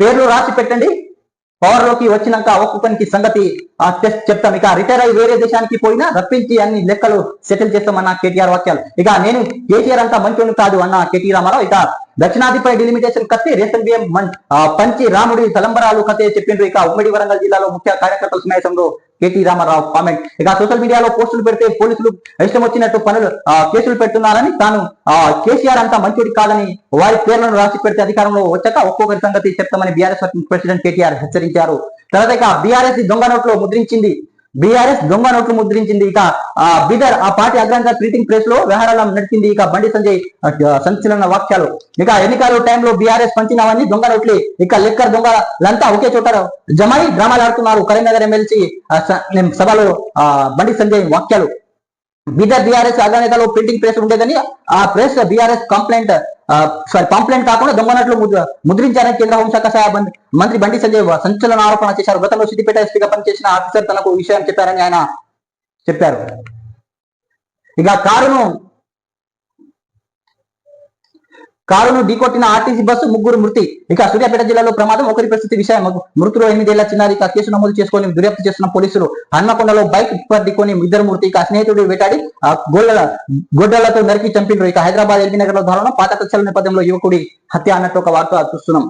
పేర్లు రాసి పెట్టండి. పవర్లోకి వచ్చినాక ఒక్కొక్కరికి సంగతి ఆ, టెస్ట్ చెప్తాం. ఇక రిటైర్ అయ్యి వేరే దేశానికి పోయినా రప్పించి అన్ని లెక్కలు సెటిల్ చేస్తామన్న కేటీఆర్ వాక్యాలు. ఇక నేను కేటీఆర్ అంతా మంచి కాదు అన్న కేటీ రామారావు. ఇక దక్షిణాదిపై డిలిమిటేషన్ కత్తి రేషన్ బియ్యం పంచి రాముడి తలంబరాలు కథే చెప్పిండ్రు. ఇక ఉమ్మడి వరంగల్ జిల్లాలో ముఖ్య కార్యకర్తల సమావేశంలో కేటీ రామారావు కామెంట్ ఇక సోషల్ మీడియాలో పోస్టులు పెడితే పోలీసులు ఇష్టం వచ్చినట్టు పనులు కేసులు పెడుతున్నారని తాను ఆ, కేసీఆర్ అంతా మంచిది కాదని వారి పేర్లను రాసి పెడితే అధికారంలో వచ్చాక ఒక్కొక్కరి సంగతి చెప్తామని బీఆర్ఎస్ ప్రెసిడెంట్ కేటీఆర్ హెచ్చరించారు. తర్వాత ఇక బీఆర్ఎస్ దొంగ నోట్లో ముద్రించింది. బీఆర్ఎస్ దొంగ నోట్లు ముద్రించింది. ఇక ఆ బీదర్ ఆ పార్టీ అగ్రంగా ప్రీతింగ్ ప్రెస్లో వ్యవహారాలు నడిచింది. ఇక బండి సంజయ్ సంచలన వాక్యాలు. ఇక ఎన్నికల టైంలో బీఆర్ఎస్ పంచినవన్నీ దొంగ నోట్లే. ఇక లెక్కర్ దొంగలంతా ఒకే చోట జమై డ్రామాలు ఆడుతున్నారు. కరీంనగర్ ఎమ్మెల్సీ సభలో ఆ, బండి సంజయ్ వాక్యాలు. బీదర్ బీఆర్ఎస్ అగ్రనేతలో ప్రింటింగ్ ప్రెస్ ఉండేదని ఆ press BRS complaint sorry complaint కాకుండా దొంగనట్లు ముద్రించారని కేంద్ర హోంశాఖ సహాయ మంత్రి బండి సంజయ్ సంచలన ఆరోపణ చేశారు. గతంలో సిద్దిపేట ఎస్పీగా పనిచేసిన ఆఫీసర్ తనకు విషయం చెప్పారని ఆయన చెప్పారు. ఇక కారును కారును ఢీకొట్టిన ఆర్టీసీ బస్సు ముగ్గురు మృతి. ఇక సూర్యాపేట జిల్లాలో ప్రమాదం ఒకరి పరిస్థితి విషయం. మృతులు ఎనిమిదేళ్ళ చిన్నారి ఇక కేసు నమోదు చేసుకొని దర్యాప్తు చేస్తున్న పోలీసులు హన్మకొండలో బైక్ ఢీకొని ఇద్దరు మృతి. ఇక స్నేహితుడు వేటాడి ఆ గొడ్డలతో నరికి చంపినారు. ఇక హైదరాబాద్ ఎల్బీ నగర్లో దారుణం. పాత కక్షల నేపథ్యంలో యువకుడి హత్య అన్నట్టు ఒక వార్త చూస్తున్నాం.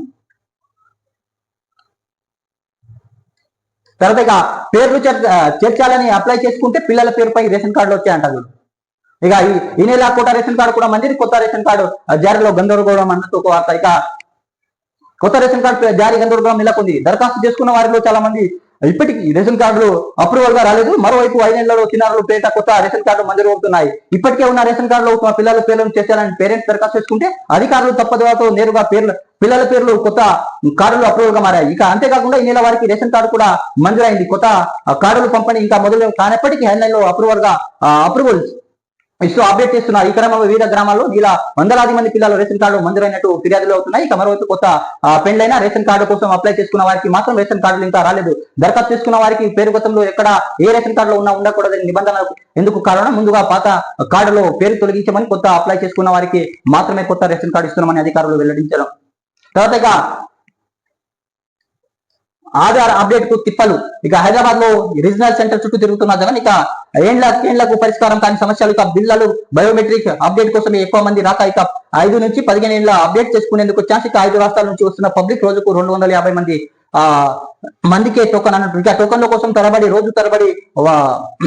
తర్వాత ఇక పేర్లు చేర్చాలని అప్లై చేసుకుంటే పిల్లల పేరుపై రేషన్ కార్డులు వచ్చాయంటారు ఇక ఈ నెల కొత్త రేషన్ కార్డు కూడా మందిరి కొత్త రేషన్ కార్డు ఆ, జారీలో గందరగోళం అన్నట్టు ఒక వార్త. ఇక కొత్త రేషన్ కార్డు జారీ గందరగోళం నెలకొంది. దరఖాస్తు చేసుకున్న వారిలో చాలా మంది ఇప్పటికీ రేషన్ కార్డులు అప్రూవల్గా రాలేదు. మరోవైపు ఐదేళ్ళలో చిన్నారులు పేట కొత్త రేషన్ కార్డు మంజూరు అవుతున్నాయి. ఇప్పటికే ఉన్న రేషన్ కార్డులో తమ పిల్లల పేర్లను చేర్చాలని పేరెంట్స్ దరఖాస్తు చేసుకుంటే అధికారులు తప్పదుతో నేరుగా పేర్లు పిల్లల పేర్లు కొత్త కార్డులు అప్రూవల్గా మారాయి. ఇక అంతేకాకుండా ఈ నెల వారికి రేషన్ కార్డు కూడా మంజూరైంది. కొత్త ఆ, కార్డులు పంపని ఇంకా మొదలు కానప్పటికీ హెడ్లైన్లో అప్రూవల్గా అప్రూవల్ ఇస్తూ అప్డేట్ చేస్తున్నారు ఈ క్రమంలో వివిధ గ్రామాల్లో ఇలా వందలాది మంది పిల్లలు రేషన్ కార్డు మంజూరైనట్టు ఫిర్యాదులు అవుతున్నాయి. ఇక మరోవైపు కొత్త పెండ్లైన రేషన్ కార్డు కోసం అప్లై చేసుకున్న వారికి మాత్రం రేషన్ కార్డులు ఇంకా రాలేదు. దరఖాస్తు చేసుకున్న వారికి పేరు గతంలో ఎక్కడ ఏ రేషన్ కార్డులో ఉన్నా ఉండకూడదని నిబంధన ఎందుకు కారణం? ముందుగా పాత కార్డులో పేరు తొలగించమని కొత్త అప్లై చేసుకున్న వారికి మాత్రమే కొత్త రేషన్ కార్డు ఇస్తున్నామని అధికారులు వెల్లడించారు తర్వాత ఇక ఆధార్ అప్డేట్కు తిప్పలు. ఇక హైదరాబాద్లో రీజనల్ సెంటర్ చుట్టూ తిరుగుతున్న జగన్ ఇక ఏండ్లకు ఏండ్లకు పరిష్కారం కాని సమస్యలు బిల్లలు బిల్లులు బయోమెట్రిక్ అప్డేట్ కోసం ఎక్కువ మంది రాక ఇక ఐదు నుంచి పదిహేను ఏళ్ళ అప్డేట్ చేసుకునేందుకు ఛాన్స్ ఇక ఐదు రాష్ట్రాల నుంచి వస్తున్న పబ్లిక్ రోజుకు రెండు వందల యాభై మంది ఆ మందికే టోకన్ అన్నట్టు. ఇక టోకన్ల కోసం తరబడి రోజు తరబడి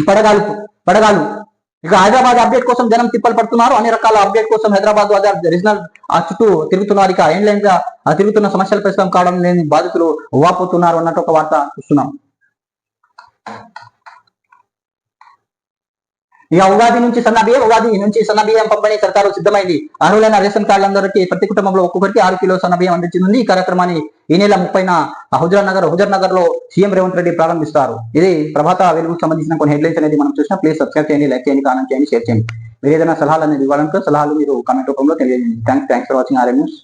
పడగాలు పడగాలు. ఇక హైదరాబాద్ అప్డేట్ కోసం జనం తిప్పలు పడుతున్నారు. అన్ని రకాల అప్డేట్ కోసం హైదరాబాద్ రీజనల్ ఆ చుట్టూ తిరుగుతున్నారు. ఇక ఏం గా తిరుగుతున్న సమస్యల ప్రస్తుతం కావడం లేని బాధితులు వాపోతున్నారు అన్నట్టు ఒక వార్త చూస్తున్నాం. ఇక ఉగాది నుంచి సన్న బియ్యం ఉగాది నుంచి సన్న బియ్యం పంపిణీ సర్కారు సిద్ధమైంది. అర్హులైన రేషన్ కార్డులందరికీ ప్రతి కుటుంబంలో ఒక్కొక్కరికి ఆరు కిలో సన్న బియ్యం అందించింది. ఈ కార్యక్రమాన్ని ఈ నెల ముప్పైన హుజర్ నగర్ హుజర్ నగర్లో సీఎం రేవంత్ రెడ్డి ప్రారంభిస్తారు. ఇది ప్రభాత వెలుగుకు సంబంధించిన కొన్ని హెడ్లైన్స్ అనేది మనం చూసినా ప్లీజ్ సబ్స్క్రైబ్ చేయండి లైక్ చేయండి కామెంట్ చేయండి షేర్ చేయండి. మీరు ఏదైనా సలహాలు అనేది ఇవ్వాలంటే సలహాలు మీరు కామెంట్ రూపంలో తెలియజేయండి. Thanks thanks for watching RM news.